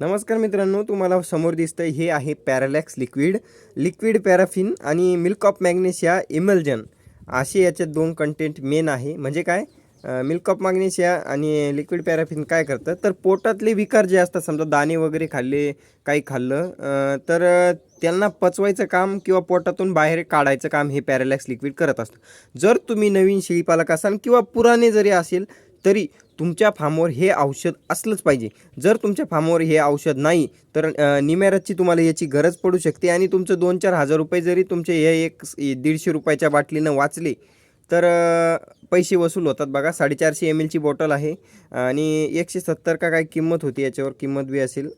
नमस्कार मित्रांनो तुम्हाला समोर दिसतंय हे आहे पॅरालॅक्स लिक्विड लिक्विड पॅराफिन आणि मिल्क ऑफ मॅग्नेशिया इमल्जन असे याच्यात दोन कंटेंट मेन आहे. म्हणजे काय? मिल्क ऑफ मॅग्नेशिया आणि लिक्विड पॅराफिन काय करतं तर पोटातले विकार जे असतात समजा दाणे वगैरे खाल्ले काही खाल्लं तर त्यांना पचवायचं काम किंवा पोटातून बाहेर काढायचं काम हे पॅरालॅक्स लिक्विड करत असतं. जर तुम्ही नवीन शेळीपालक असाल किंवा पुराणे जरी असेल तरी तुमच्या फार्मवर हे औषध असलंच पाहिजे. जर तुमच्या फार्मवर हे औषध नाही तर अ, तुम्हाला याची गरज पडू शकते आणि तुमचं दोन चार हजार रुपये जरी तुमचे हे एक दीडशे रुपयाच्या बाटलीनं वाचले तर पैसे वसूल होतात बघा. साडेचारशे एम एलची बॉटल आहे. आणि एकशे सत्तर का काय किंमत होती याच्यावर किंमत बी असेल.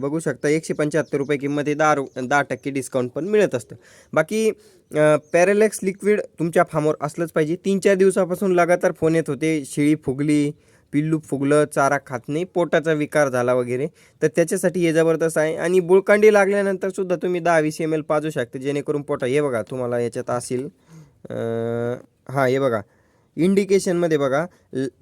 बघू शकता एकशे पंच्याहत्तर रुपये किंमत हे दहा रु दहा टक्के डिस्काउंट पण मिळत असतं. बाकी पॅरेलॅक्स लिक्विड तुमच्या फार्मवर असलंच पाहिजे. तीन चार दिवसापासून लगातार फोन येत होते. शेळी फुगली पिल्लू फुगलं चारा खात नाही पोटाचा विकार झाला वगैरे. तर त्याच्यासाठी हे जबरदस्त आहे. आणि बुळकांडी लागल्यानंतर सुद्धा तुम्ही दहा वीस एम एल पाजू शकता. जेणेकरून पोटा हे बघा तुम्हाला याच्यात असेल. हां हे बघा. इंडिकेशनमध्ये बघा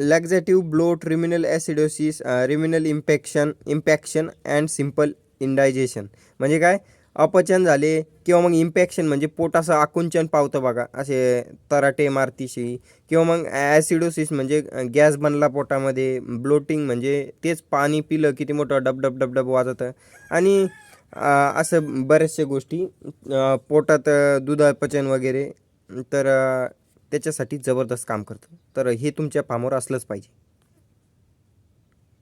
laxative bloat ruminal acidosis ruminal impaction impaction and simple indigestion म्हणजे काय? अपचन झाले किंवा मग इम्पॅक्शन म्हणजे पोट असं आकुंचन पावतं बघा. असे तराटे मारतीशी किंवा मग ॲसिडोसिस म्हणजे गॅस बनला पोटामध्ये ब्लोटिंग म्हणजे तेच पाणी पिलं किती मोठं डब डब डब डब वाजतं. आणि असं बऱ्याचशा गोष्टी पोटात दुधापचन वगैरे तर त्याच्यासाठी जबरदस्त काम करतं. तर हे तुमच्या फार्मवर असलंच पाहिजे.